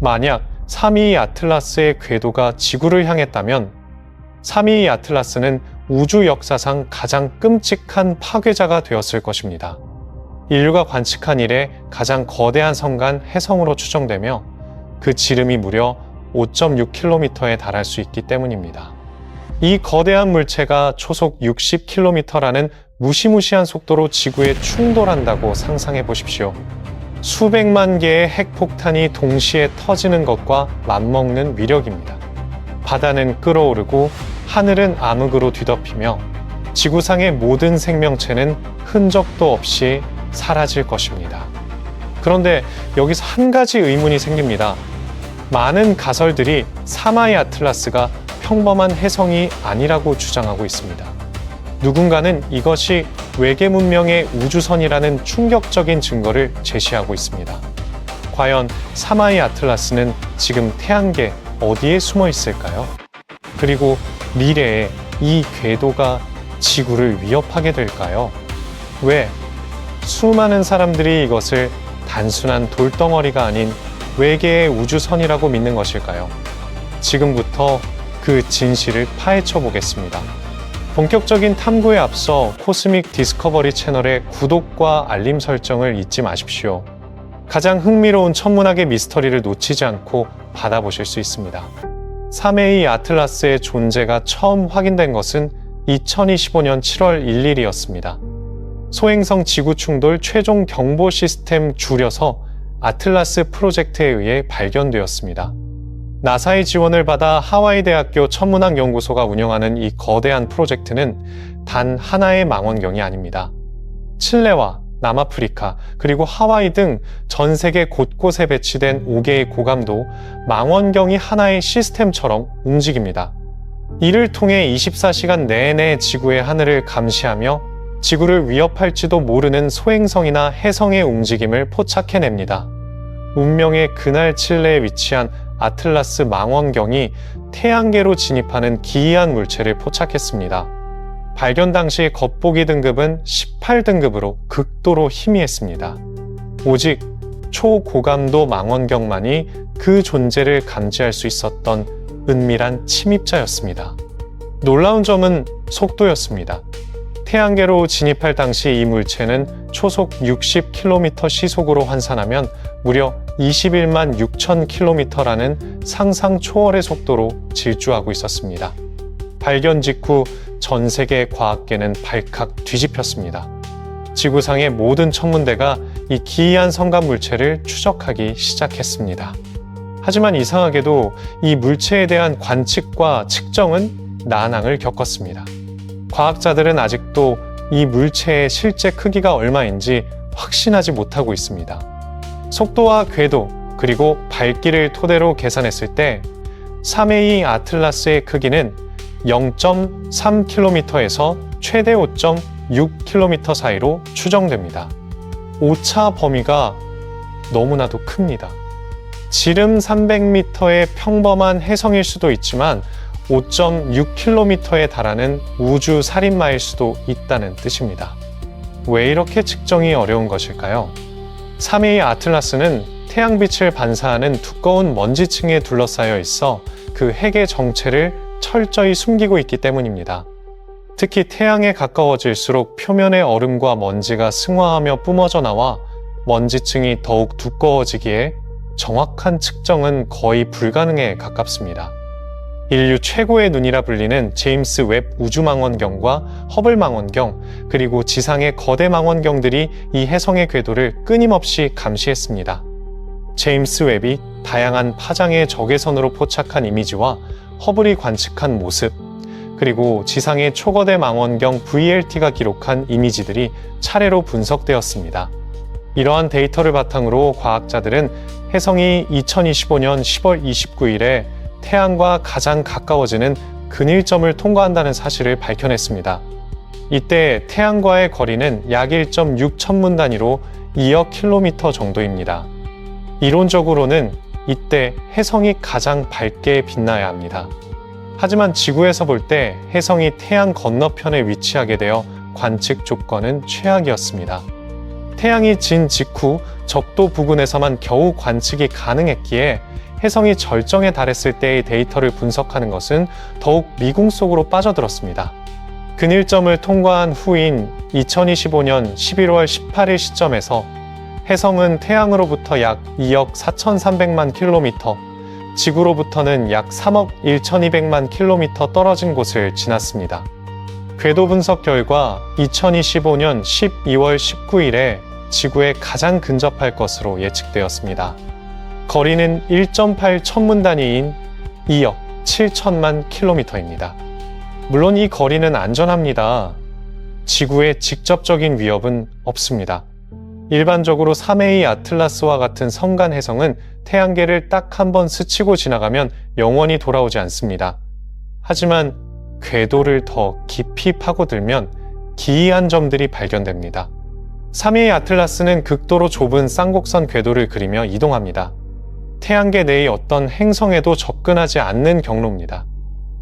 만약 322 아틀라스의 궤도가 지구를 향했다면 322 아틀라스는 우주 역사상 가장 끔찍한 파괴자가 되었을 것입니다. 인류가 관측한 이래 가장 거대한 성간 해성으로 추정되며 그 지름이 무려 5.6km에 달할 수 있기 때문입니다. 이 거대한 물체가 초속 60km라는 무시무시한 속도로 지구에 충돌한다고 상상해 보십시오. 수백만 개의 핵폭탄이 동시에 터지는 것과 맞먹는 위력입니다. 바다는 끓어오르고 하늘은 암흑으로 뒤덮이며 지구상의 모든 생명체는 흔적도 없이 사라질 것입니다. 그런데 여기서 한 가지 의문이 생깁니다. 많은 가설들이 사마이 아틀라스가 평범한 해성이 아니라고 주장하고 있습니다. 누군가는 이것이 외계 문명의 우주선이라는 충격적인 증거를 제시하고 있습니다. 과연 사마이 아틀라스는 지금 태양계 어디에 숨어 있을까요? 그리고 미래에 이 궤도가 지구를 위협하게 될까요? 왜 수많은 사람들이 이것을 단순한 돌덩어리가 아닌 외계의 우주선이라고 믿는 것일까요? 지금부터 그 진실을 파헤쳐 보겠습니다. 본격적인 탐구에 앞서 코스믹 디스커버리 채널의 구독과 알림 설정을 잊지 마십시오. 가장 흥미로운 천문학의 미스터리를 놓치지 않고 받아보실 수 있습니다. 3A 아틀라스의 존재가 처음 확인된 것은 2025년 7월 1일이었습니다. 소행성 지구 충돌 최종 경보 시스템 줄여서 아틀라스 프로젝트에 의해 발견되었습니다. 나사의 지원을 받아 하와이 대학교 천문학 연구소가 운영하는 이 거대한 프로젝트는 단 하나의 망원경이 아닙니다. 칠레와 남아프리카 그리고 하와이 등 전 세계 곳곳에 배치된 5개의 고감도 망원경이 하나의 시스템처럼 움직입니다. 이를 통해 24시간 내내 지구의 하늘을 감시하며 지구를 위협할지도 모르는 소행성이나 해성의 움직임을 포착해냅니다. 운명의 그날 칠레에 위치한 아틀라스 망원경이 태양계로 진입하는 기이한 물체를 포착했습니다. 발견 당시 겉보기 등급은 18등급으로 극도로 희미했습니다. 오직 초고감도 망원경만이 그 존재를 감지할 수 있었던 은밀한 침입자였습니다. 놀라운 점은 속도였습니다. 태양계로 진입할 당시 이 물체는 초속 60km 시속으로 환산하면 무려 21만 6천 킬로미터라는 상상 초월의 속도로 질주하고 있었습니다. 발견 직후 전 세계 과학계는 발칵 뒤집혔습니다. 지구상의 모든 천문대가 이 기이한 성간 물체를 추적하기 시작했습니다. 하지만 이상하게도 이 물체에 대한 관측과 측정은 난항을 겪었습니다. 과학자들은 아직도 이 물체의 실제 크기가 얼마인지 확신하지 못하고 있습니다. 속도와 궤도, 그리고 밝기를 토대로 계산했을 때 3A 아틀라스의 크기는 0.3km에서 최대 5.6km 사이로 추정됩니다. 오차 범위가 너무나도 큽니다. 지름 300m의 평범한 해성일 수도 있지만 5.6km에 달하는 우주 살인마일 수도 있다는 뜻입니다. 왜 이렇게 측정이 어려운 것일까요? 3위 아틀라스는 태양빛을 반사하는 두꺼운 먼지층에 둘러싸여 있어 그 핵의 정체를 철저히 숨기고 있기 때문입니다. 특히 태양에 가까워질수록 표면의 얼음과 먼지가 승화하며 뿜어져 나와 먼지층이 더욱 두꺼워지기에 정확한 측정은 거의 불가능에 가깝습니다. 인류 최고의 눈이라 불리는 제임스 웹 우주망원경과 허블 망원경, 그리고 지상의 거대 망원경들이 이 해성의 궤도를 끊임없이 감시했습니다. 제임스 웹이 다양한 파장의 적외선으로 포착한 이미지와 허블이 관측한 모습, 그리고 지상의 초거대 망원경 VLT가 기록한 이미지들이 차례로 분석되었습니다. 이러한 데이터를 바탕으로 과학자들은 해성이 2025년 10월 29일에 태양과 가장 가까워지는 근일점을 통과한다는 사실을 밝혀냈습니다. 이때 태양과의 거리는 약 1.6 천문 단위로 2억 킬로미터 정도입니다. 이론적으로는 이때 해성이 가장 밝게 빛나야 합니다. 하지만 지구에서 볼 때 해성이 태양 건너편에 위치하게 되어 관측 조건은 최악이었습니다. 태양이 진 직후 적도 부근에서만 겨우 관측이 가능했기에 해성이 절정에 달했을 때의 데이터를 분석하는 것은 더욱 미궁 속으로 빠져들었습니다. 근일점을 통과한 후인 2025년 11월 18일 시점에서 해성은 태양으로부터 약 2억 4,300만 킬로미터, 지구로부터는 약 3억 1,200만 킬로미터 떨어진 곳을 지났습니다. 궤도 분석 결과 2025년 12월 19일에 지구에 가장 근접할 것으로 예측되었습니다. 거리는 1.8 천문 단위인 2억 7천만 킬로미터입니다. 물론 이 거리는 안전합니다. 지구에 직접적인 위협은 없습니다. 일반적으로 3A의 아틀라스와 같은 성간 해성은 태양계를 딱 한 번 스치고 지나가면 영원히 돌아오지 않습니다. 하지만 궤도를 더 깊이 파고들면 기이한 점들이 발견됩니다. 3A의 아틀라스는 극도로 좁은 쌍곡선 궤도를 그리며 이동합니다. 태양계 내의 어떤 행성에도 접근하지 않는 경로입니다.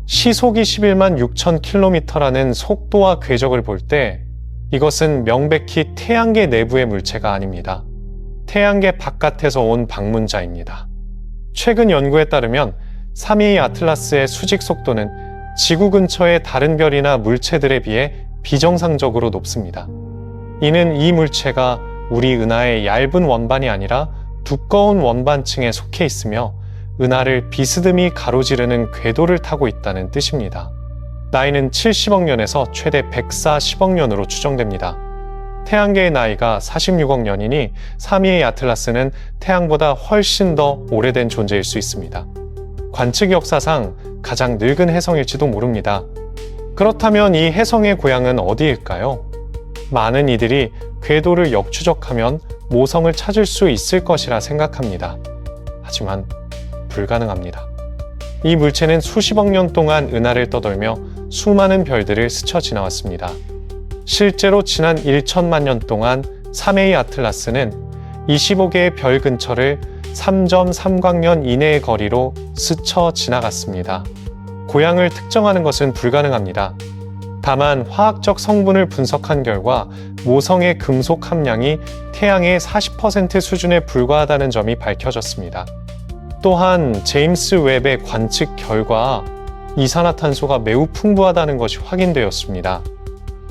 시속이 11만 6천 킬로미터라는 속도와 궤적을 볼 때 이것은 명백히 태양계 내부의 물체가 아닙니다. 태양계 바깥에서 온 방문자입니다. 최근 연구에 따르면 3위 아틀라스의 수직 속도는 지구 근처의 다른 별이나 물체들에 비해 비정상적으로 높습니다. 이는 이 물체가 우리 은하의 얇은 원반이 아니라 두꺼운 원반층에 속해 있으며 은하를 비스듬히 가로지르는 궤도를 타고 있다는 뜻입니다. 나이는 70억 년에서 최대 140억 년으로 추정됩니다. 태양계의 나이가 46억 년이니 3위의 아틀라스는 태양보다 훨씬 더 오래된 존재일 수 있습니다. 관측 역사상 가장 늙은 해성일지도 모릅니다. 그렇다면 이 해성의 고향은 어디일까요? 많은 이들이 궤도를 역추적하면 모성을 찾을 수 있을 것이라 생각합니다. 하지만 불가능합니다. 이 물체는 수십억 년 동안 은하를 떠돌며 수많은 별들을 스쳐 지나왔습니다. 실제로 지난 1천만 년 동안 3A 아틀라스는 25개의 별 근처를 3.3광년 이내의 거리로 스쳐 지나갔습니다. 고향을 특정하는 것은 불가능합니다. 다만 화학적 성분을 분석한 결과 모성의 금속 함량이 태양의 40% 수준에 불과하다는 점이 밝혀졌습니다. 또한 제임스 웹의 관측 결과 이산화탄소가 매우 풍부하다는 것이 확인되었습니다.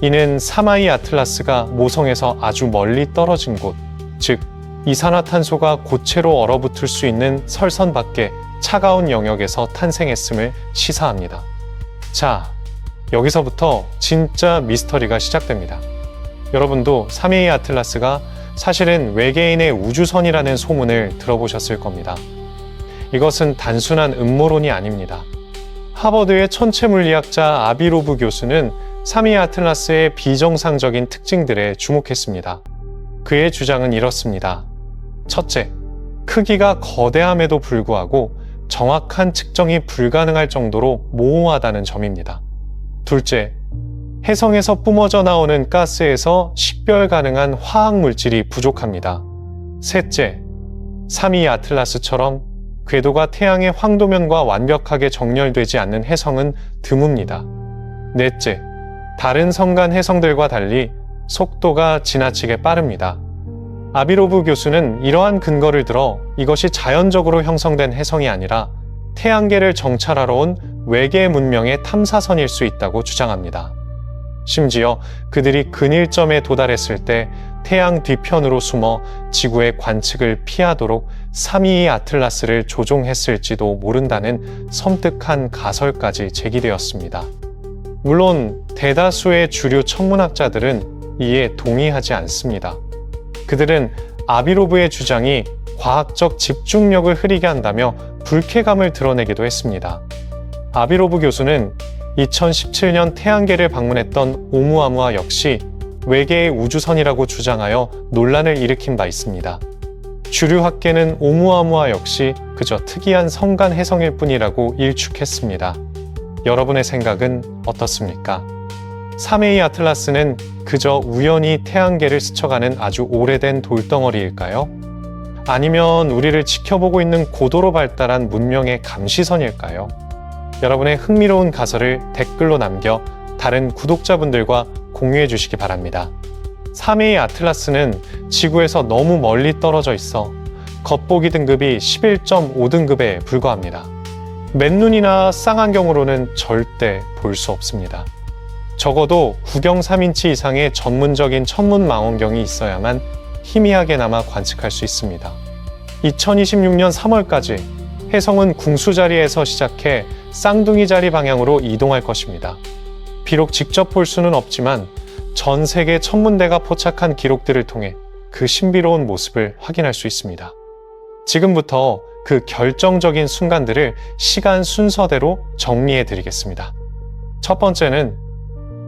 이는 사마이 아틀라스가 모성에서 아주 멀리 떨어진 곳, 즉 이산화탄소가 고체로 얼어붙을 수 있는 설선 밖의 차가운 영역에서 탄생했음을 시사합니다. 자, 여기서부터 진짜 미스터리가 시작됩니다. 여러분도 3A 아틀라스가 사실은 외계인의 우주선이라는 소문을 들어보셨을 겁니다. 이것은 단순한 음모론이 아닙니다. 하버드의 천체 물리학자 아비로브 교수는 3위 아틀라스의 비정상적인 특징들에 주목했습니다. 그의 주장은 이렇습니다. 첫째, 크기가 거대함에도 불구하고 정확한 측정이 불가능할 정도로 모호하다는 점입니다. 둘째, 해성에서 뿜어져 나오는 가스에서 식별 가능한 화학 물질이 부족합니다. 셋째, 3위 아틀라스처럼 궤도가 태양의 황도면과 완벽하게 정렬되지 않는 해성은 드뭅니다. 넷째, 다른 성간 해성들과 달리 속도가 지나치게 빠릅니다. 아비로브 교수는 이러한 근거를 들어 이것이 자연적으로 형성된 해성이 아니라 태양계를 정찰하러 온 외계 문명의 탐사선일 수 있다고 주장합니다. 심지어 그들이 근일점에 도달했을 때 태양 뒤편으로 숨어 지구의 관측을 피하도록 3위의 아틀라스를 조종했을지도 모른다는 섬뜩한 가설까지 제기되었습니다. 물론 대다수의 주류 천문학자들은 이에 동의하지 않습니다. 그들은 아비로브의 주장이 과학적 집중력을 흐리게 한다며 불쾌감을 드러내기도 했습니다. 아비로브 교수는 2017년 태양계를 방문했던 오무아무아 역시 외계의 우주선이라고 주장하여 논란을 일으킨 바 있습니다. 주류 학계는 오무아무아 역시 그저 특이한 성간 해성일 뿐이라고 일축했습니다. 여러분의 생각은 어떻습니까? 3A 아틀라스는 그저 우연히 태양계를 스쳐가는 아주 오래된 돌덩어리일까요? 아니면 우리를 지켜보고 있는 고도로 발달한 문명의 감시선일까요? 여러분의 흥미로운 가설을 댓글로 남겨 다른 구독자분들과 공유해 주시기 바랍니다. 3A의 아틀라스는 지구에서 너무 멀리 떨어져 있어 겉보기 등급이 11.5등급에 불과합니다. 맨눈이나 쌍안경으로는 절대 볼 수 없습니다. 적어도 구경 3인치 이상의 전문적인 천문 망원경이 있어야만 희미하게나마 관측할 수 있습니다. 2026년 3월까지 혜성은 궁수 자리에서 시작해 쌍둥이 자리 방향으로 이동할 것입니다. 비록 직접 볼 수는 없지만 전 세계 천문대가 포착한 기록들을 통해 그 신비로운 모습을 확인할 수 있습니다. 지금부터 그 결정적인 순간들을 시간 순서대로 정리해 드리겠습니다. 첫 번째는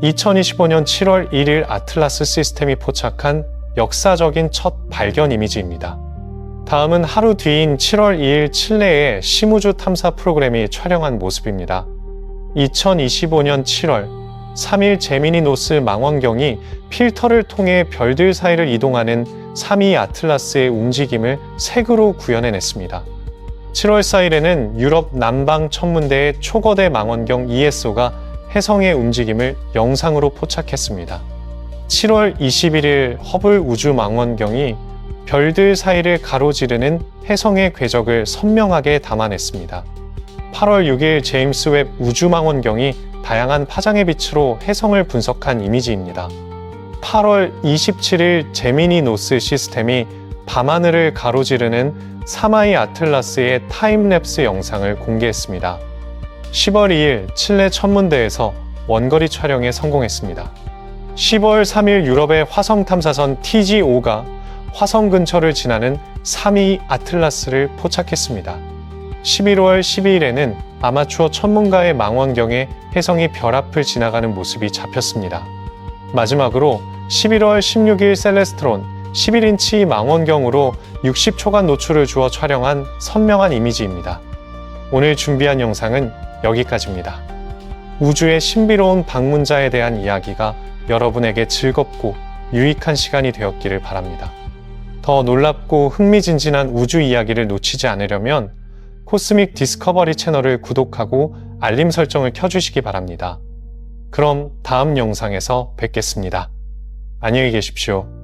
2025년 7월 1일 아틀라스 시스템이 포착한 역사적인 첫 발견 이미지입니다. 다음은 하루 뒤인 7월 2일 칠레의 시무주 탐사 프로그램이 촬영한 모습입니다. 2025년 7월 3일 제미니 노스 망원경이 필터를 통해 별들 사이를 이동하는 3위 아틀라스의 움직임을 색으로 구현해냈습니다. 7월 4일에는 유럽 남방 천문대의 초거대 망원경 ESO가 혜성의 움직임을 영상으로 포착했습니다. 7월 21일 허블 우주 망원경이 별들 사이를 가로지르는 혜성의 궤적을 선명하게 담아냈습니다. 8월 6일 제임스 웹 우주망원경이 다양한 파장의 빛으로 혜성을 분석한 이미지입니다. 8월 27일 제미니 노스 시스템이 밤하늘을 가로지르는 사마이 아틀라스의 타임랩스 영상을 공개했습니다. 10월 2일 칠레 천문대에서 원거리 촬영에 성공했습니다. 10월 3일 유럽의 화성 탐사선 TG5가 화성 근처를 지나는 3위 아틀라스를 포착했습니다. 11월 12일에는 아마추어 천문가의 망원경에 혜성이 별 앞을 지나가는 모습이 잡혔습니다. 마지막으로 11월 16일 셀레스트론 11인치 망원경으로 60초간 노출을 주어 촬영한 선명한 이미지입니다. 오늘 준비한 영상은 여기까지입니다. 우주의 신비로운 방문자에 대한 이야기가 여러분에게 즐겁고 유익한 시간이 되었기를 바랍니다. 더 놀랍고 흥미진진한 우주 이야기를 놓치지 않으려면 코스믹 디스커버리 채널을 구독하고 알림 설정을 켜주시기 바랍니다. 그럼 다음 영상에서 뵙겠습니다. 안녕히 계십시오.